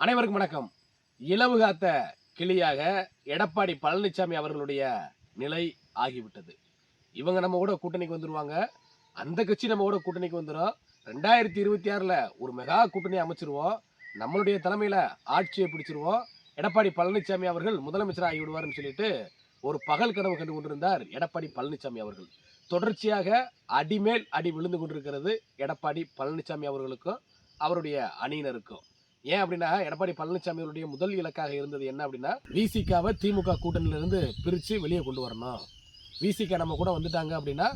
அனைவருக்கும் வணக்கம். இலவு காத்த கிளியாக எடப்பாடி பழனிசாமி அவர்களுடைய நிலை ஆகிவிட்டது. இவங்க நம்ம கூட கூட்டணிக்கு வந்துருவாங்க. அந்த கட்சி நம்ம கூட கூட்டணிக்கு வந்துடும் ரெண்டாயிரத்தி இருபத்தி ஆறில் ஒரு மெகா கூட்டணி அமைச்சிருவோம். நம்மளுடைய தலைமையில் ஆட்சியை பிடிச்சிருவோம். எடப்பாடி பழனிசாமி அவர்கள் முதலமைச்சர் ஆகிவிடுவார்னு சொல்லிட்டு ஒரு பகல் கனவு கண்டு கொண்டிருந்தார் எடப்பாடி பழனிசாமி அவர்கள். தொடர்ச்சியாக அடிமேல் அடி விழுந்து கொண்டிருக்கிறது எடப்பாடி பழனிசாமி அவர்களுக்கும் அவருடைய அணியினருக்கும். ஏன் அப்படின்னா எடப்பாடி பழனிசாமி அவருடைய முதல் இலக்காக இருந்தது என்ன அப்படின்னா விசிகாவை திமுக கூட்டணியிலிருந்து பிரித்து வெளியே கொண்டு வரணும். விசிகா நம்ம கூட வந்துட்டாங்க அப்படின்னா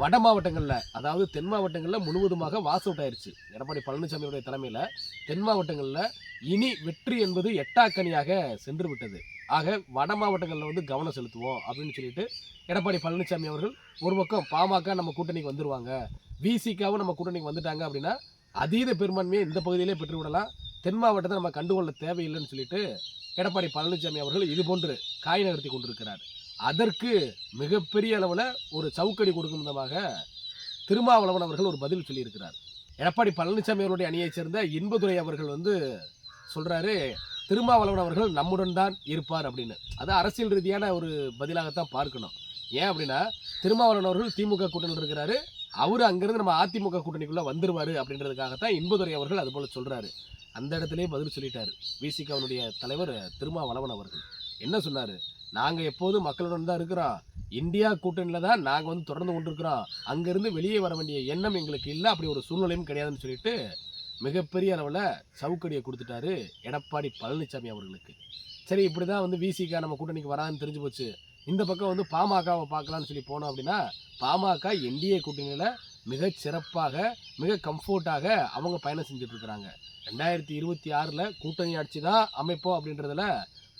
வட மாவட்டங்களில் அதாவது தென் மாவட்டங்களில் முழுவதுமாக வாஸ் அவுட் ஆயிருச்சு. எடப்பாடி பழனிசாமியுடைய தலைமையில் தென் மாவட்டங்களில் இனி வெற்றி என்பது எட்டாக்கனியாக சென்று விட்டது ஆக வட மாவட்டங்களில் வந்து கவனம் செலுத்துவோம் அப்படின்னு சொல்லிட்டு எடப்பாடி பழனிசாமி அவர்கள் ஒரு பக்கம் பாமக நம்ம கூட்டணிக்கு வந்துடுவாங்க விசிகாவும் நம்ம கூட்டணிக்கு வந்துட்டாங்க அப்படின்னா அதீத பெரும்பான்மையை இந்த பகுதியிலே பெற்று விடலாம் தென் மாவட்டத்தை நம்ம கண்டுகொள்ள தேவையில்லைன்னு சொல்லிட்டு எடப்பாடி பழனிசாமி அவர்கள் இது போன்று காய் நகர்த்தி கொண்டிருக்கிறார். அதற்கு மிகப்பெரிய அளவில் ஒரு சவுக்கடி கொடுக்கும் விதமாக திருமாவளவன் அவர்கள் ஒரு பதில் சொல்லியிருக்கிறார். எடப்பாடி பழனிசாமி அவருடைய அணியைச் சேர்ந்த இன்பதுரை அவர்கள் வந்து சொல்கிறாரு திருமாவளவன் அவர்கள் நம்முடன் தான் இருப்பார் அப்படின்னு. அது அரசியல் ரீதியான ஒரு பதிலாகத்தான் பார்க்கணும். ஏன் அப்படின்னா திருமாவளவன் அவர்கள் திமுக கூட்டணியில் இருக்கிறாரு. அவர் அங்கேருந்து நம்ம அதிமுக கூட்டணிக்குள்ளே வந்துருவார் அப்படின்றதுக்காகத்தான் இன்பதுரை அவர்கள் அதுபோல் சொல்கிறாரு அந்த இடத்துலேயே பதில் சொல்லிட்டாரு. விசிகாவினுடைய தலைவர் திருமாவளவன் அவர்கள். என்ன சொன்னார்? நாங்கள் எப்போதும் மக்களுடன் தான் இருக்கிறோம். இந்தியா கூட்டணியில் தான் நாங்கள் வந்து தொடர்ந்து கொண்டிருக்கிறோம். அங்கேருந்து வெளியே வர வேண்டிய எண்ணம் எங்களுக்கு இல்லை. அப்படி ஒரு சூழ்நிலையும் கிடையாதுன்னு சொல்லிட்டு மிகப்பெரிய அளவில் சவுக்கடியை கொடுத்துட்டாரு எடப்பாடி பழனிசாமி அவர்களுக்கு. சரி இப்படி தான் வந்து விசிகா நம்ம கூட்டணிக்கு வராதுன்னு தெரிஞ்சு போச்சு. இந்த பக்கம் வந்து பாமகவை பார்க்கலான்னு சொல்லி போனோம் அப்படின்னா பாமக என்டிஏ கூட்டணியில் மிக சிறப்பாக மிக கம்ஃபோர்ட்டாக அவங்க பயணம் செஞ்சுட்டுருக்குறாங்க ரெண்டாயிரத்தி இருபத்தி ஆறில் கூட்டணி ஆட்சி தான் அமைப்போம் அப்படின்றதுல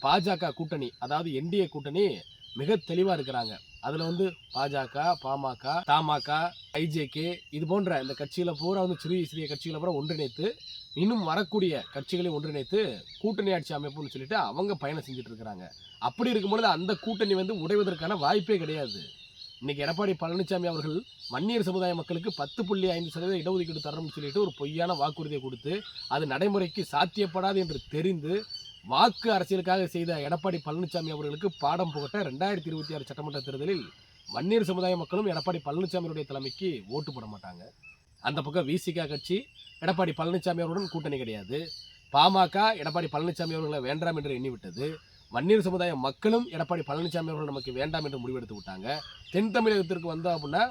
பாஜக கூட்டணி அதாவது என்டிஏ கூட்டணி மிக தெளிவாக இருக்கிறாங்க. அதில் வந்து பாஜக பாமக தமாக ஐஜேகே இது போன்ற இந்த கட்சியில் பூரா வந்து சிறிய சிறிய கட்சிகளை பூரா ஒன்றிணைத்து இன்னும் வரக்கூடிய கட்சிகளை ஒன்றிணைத்து கூட்டணி ஆட்சி அமைப்புன்னு சொல்லிட்டு அவங்க பயணம் செஞ்சுட்டு இருக்கிறாங்க அப்படி இருக்கும்பொழுது அந்த கூட்டணி வந்து உடைவதற்கான வாய்ப்பே கிடையாது. இன்னைக்கு எடப்பாடி பழனிசாமி அவர்கள் வன்னியர் சமுதாய மக்களுக்கு பத்து புள்ளி ஐந்து சதவீத இடஒதுக்கீடு தரணும்னு சொல்லிட்டு ஒரு பொய்யான வாக்குறுதியை கொடுத்து அது நடைமுறைக்கு சாத்தியப்படாது என்று தெரிந்து வாக்கு அரசியலுக்காக செய்த எடப்பாடி பழனிசாமி அவர்களுக்கு பாடம் புகட்ட ரெண்டாயிரத்தி இருபத்தி ஆறு சட்டமன்ற தேர்தலில் வன்னியர் சமுதாய மக்களும் எடப்பாடி பழனிசாமியுடைய தலைமைக்கு ஓட்டு போட மாட்டாங்க. அந்த பக்கம் விசிகா கட்சி எடப்பாடி பழனிசாமி அவருடன் கூட்டணி கிடையாது. பாமக எடப்பாடி பழனிசாமி அவர்களை வேண்டாம் என்று எண்ணிவிட்டது. வன்னியர் சமுதாய மக்களும் எடப்பாடி பழனிசாமி அவர்கள் நமக்கு வேண்டாம் என்று முடிவெடுத்து விட்டாங்க. தென் தமிழகத்திற்கு வந்தோம் அப்படின்னா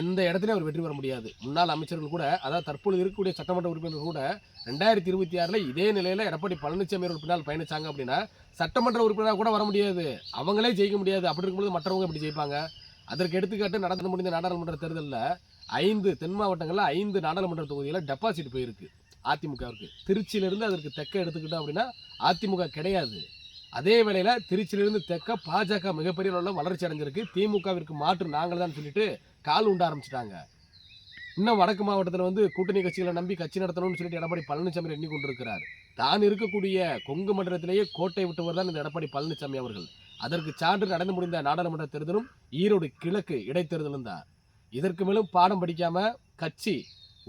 எந்த இடத்துலையும் அவர் வெற்றி பெற முடியாது. முன்னாள் அமைச்சர்கள் கூட அதாவது தற்பொழுது இருக்கக்கூடிய சட்டமன்ற உறுப்பினர்கள் கூட ரெண்டாயிரத்தி இருபத்தி ஆறில் இதே நிலையில் எடப்பாடி பழனிசாமி அவர்கள் பின்னால் பயணிச்சாங்க அப்படின்னா சட்டமன்ற உறுப்பினராக கூட வர முடியாது. அவங்களே ஜெயிக்க முடியாது. அப்படி இருக்கும்போது மற்றவங்க எப்படி ஜெயிப்பாங்க? அதற்கு எடுத்துக்காட்டு நடந்து முடிந்த நாடாளுமன்ற தேர்தலில் ஐந்து தென் மாவட்டங்களில் ஐந்து நாடாளுமன்ற தொகுதியில் டெபாசிட் போயிருக்கு. அதிமுகவுக்கு. திருச்சியிலிருந்து அதற்கு தெக்க எடுத்துக்கிட்டோம் அப்படின்னா அதிமுக கிடையாது. அதே வேளையில் திருச்சியிலிருந்து தெற்க பாஜக மிகப்பெரிய அளவில் வளர்ச்சி அடைஞ்சிருக்கு. திமுகவிற்கு மாற்று நாங்கள் தான் சொல்லிட்டு கால் உண்ட ஆரம்பிச்சிட்டாங்க. இன்னும் வடக்கு மாவட்டத்தில் வந்து கூட்டணி கட்சிகளை நம்பி கட்சி நடத்தணும்னு சொல்லிட்டு எடப்பாடி பழனிசாமி எண்ணி கொண்டிருக்கிறார். தான் இருக்கக்கூடிய கொங்கு மண்டலத்திலேயே கோட்டை விட்டவர் தான் இந்த எடப்பாடி பழனிசாமி அவர்கள். அதற்கு சான்று நடந்து முடிந்த நாடாளுமன்ற தேர்தலும் ஈரோடு கிழக்கு இடைத்தேர்தலும் தான். இதற்கு மேலும் பாடம் படிக்காமல் கட்சி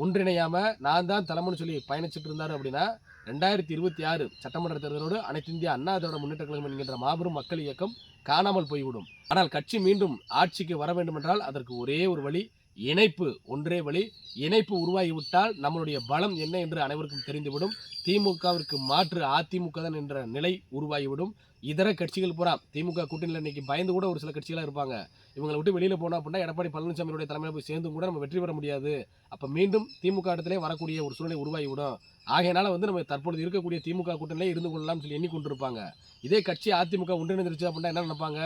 ஒன்றிணையாம நான் தான் தலைமைன்னு சொல்லி பயணிச்சுட்டு இருந்தார் அப்படின்னா ரெண்டாயிரத்தி இருபத்தி ஆறு சட்டமன்ற தேர்தலோடு அனைத்து இந்திய அண்ணா திராவிட முன்னேற்ற கழகம் என்கின்ற மாபெரும் மக்கள் இயக்கம் காணாமல் போய்விடும். ஆனால் கட்சி மீண்டும் ஆட்சிக்கு வர வேண்டுமென்றால் அதற்கு ஒரே ஒரு வழி இணைப்பு ஒன்றே வழி. இணைப்பு உருவாகிவிட்டால் நம்மளுடைய பலம் என்ன என்று அனைவருக்கும் தெரிந்துவிடும். திமுகவிற்கு மாற்று அதிமுக தான் என்ற நிலை உருவாகிவிடும். இதர கட்சிகள் பூரா. திமுக கூட்டணியில் இன்னைக்கு பயந்து கூட ஒரு சில கட்சிகளாக இருப்பாங்க. இவங்களை விட்டு வெளியில் போனோம் அப்படின்னா எடப்பாடி பழனிசாமியுடைய தலைமையில் போய் சேர்ந்து கூட நம்ம வெற்றி பெற முடியாது. அப்போ மீண்டும் திமுக இடத்திலே வரக்கூடிய ஒரு சூழ்நிலை உருவாகிவிடும். ஆகையினால வந்து நம்ம தற்பொழுது இருக்கக்கூடிய திமுக கூட்டணியிலே இருந்து கொள்ளலாம்னு சொல்லி எண்ணிக்கொண்டிருப்பாங்க இதே கட்சி அதிமுக ஒன்றிணைந்துருச்சு அப்படின்னா என்ன நினைப்பாங்க?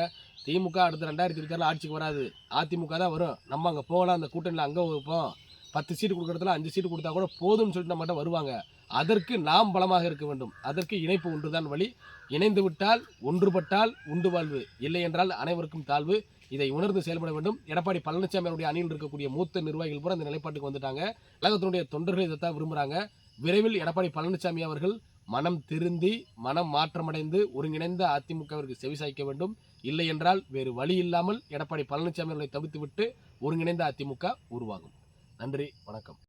திமுக அடுத்த ரெண்டாயிரத்தி இருபத்தி ஆட்சிக்கு வராது. அதிமுக தான் வரும். நம்ம அங்கே போகலாம். அந்த கூட்டணியில் அங்கே வைப்போம். பத்து சீட்டு கொடுக்குறதுல அஞ்சு சீட்டு கொடுத்தா கூட போதும்னு சொல்லிட்டு நம்மகிட்ட வருவாங்க. அதற்கு நாம் பலமாக இருக்க வேண்டும். அதற்கு இணைப்பு ஒன்றுதான் வழி. இணைந்து விட்டால் ஒன்றுபட்டால் உண்டு வாழ்வு. இல்லை என்றால் அனைவருக்கும் தாழ்வு. இதை உணர்ந்து செயல்பட வேண்டும். எடப்பாடி பழனிசாமி அவருடைய அணியில் இருக்கக்கூடிய மூத்த நிர்வாகிகள் பூரா இந்த நிலைப்பாட்டுக்கு வந்துட்டாங்க. கழகத்தினுடைய தொண்டர்கள் இதைத்தான் விரும்புகிறாங்க விரைவில் எடப்பாடி பழனிசாமி அவர்கள் மனம் திருந்தி மனம் மாற்றமடைந்து ஒருங்கிணைந்த அதிமுகவிற்கு செவிசாய்க்க வேண்டும். இல்லை என்றால் வேறு வழி இல்லாமல் எடப்பாடி பழனிசாமி அவர்களை தவித்துவிட்டு ஒருங்கிணைந்த அதிமுக உருவாகும். நன்றி. வணக்கம்.